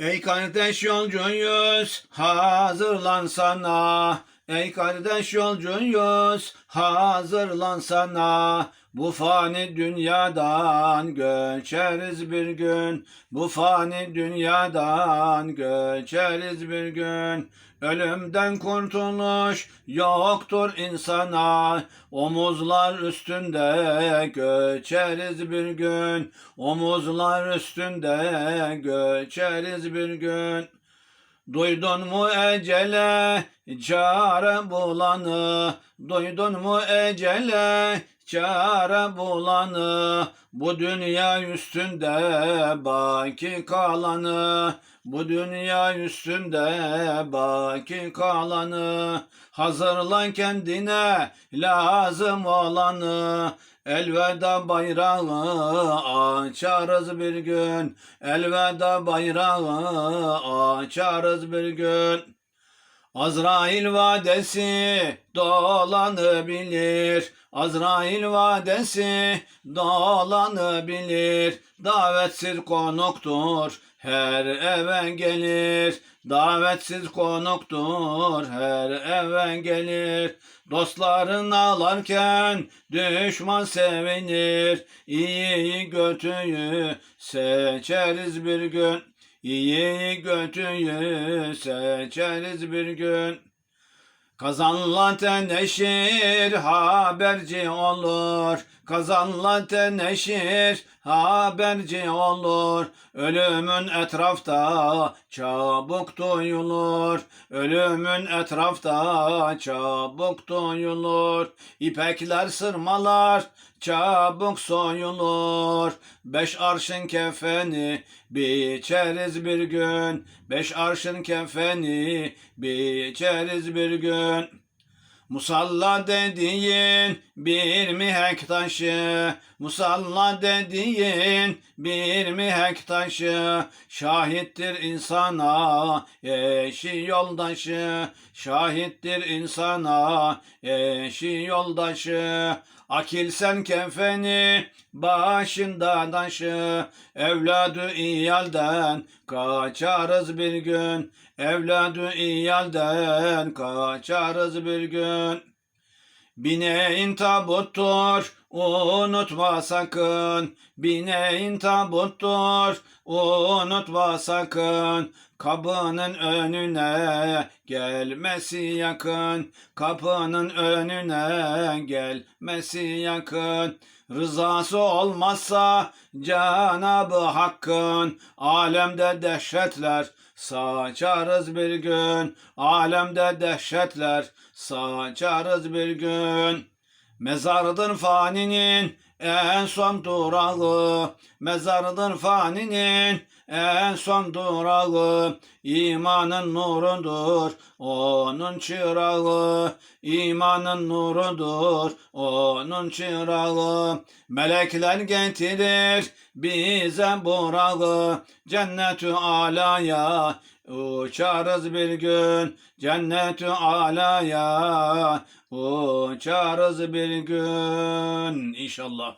Ey kardeş yolcuyuz hazırlansana Ey kardeş yolcuyuz hazırlansana Bu fani dünyadan göçeriz bir gün. Bu fani dünyadan göçeriz bir gün. Ölümden kurtuluş yoktur insana. Omuzlar üstünde göçeriz bir gün. Omuzlar üstünde göçeriz bir gün Duydun mu ecele çare bulanı? Duydun mu ecele çare bulanı? Bu dünya üstünde baki kalanı. Bu dünya üstünde baki kalanı. Hazırlan kendine lazım olanı Elveda bayrağı açarız bir gün. Elveda bayrağı açarız bir gün Azrail vadesi dolanabilir. Azrail vadesi dolanabilir. Davetsiz konuktur her eve gelir. Davetsiz konuktur her eve gelir. Dostların ağlarken düşman sevinir. İyiyi kötüyü seçeriz bir gün İyiyi kötüyü seçeriz bir gün Kazanla teneşir haberci olur. Kazanla teneşir haberci olur. Ölümün etrafta çabuk duyulur. Ölümün etrafta çabuk duyulur. İpekler sırmalar çabuk soyulur. Beş arşın kefeni biçeriz bir gün. Beş arşın kefeni biçeriz bir gün. Musalla dediğin bir mihek taşı, Musalla dediğin bir mihek taşı, Şahittir insana eşi yoldaşı, Şahittir insana eşi yoldaşı. Akil sen kefeni başında taşı, Evladı iyalden kaçarız bir gün, Evladı iyalden kaçarız bir gün. Bineğin tabuttur, unutma sakın. Bineğin tabuttur, unutma sakın. Kapının önüne gelmesi yakın. Kapının önüne gelmesi yakın. Rızası olmazsa Cenab-ı Hakk'ın alemde dehşetler saçarız bir gün. Alemde dehşetler saçarız bir gün. Mezardır faninin en son durağı. Mezardır faninin en son durağı. İmanın nurudur onun çırağı. İmanın nurudur onun çırağı. Melekler getirir bize burağı. Cennetü alaya uçarız bir gün. Cennetü alaya uçarız bir gün. İnşallah.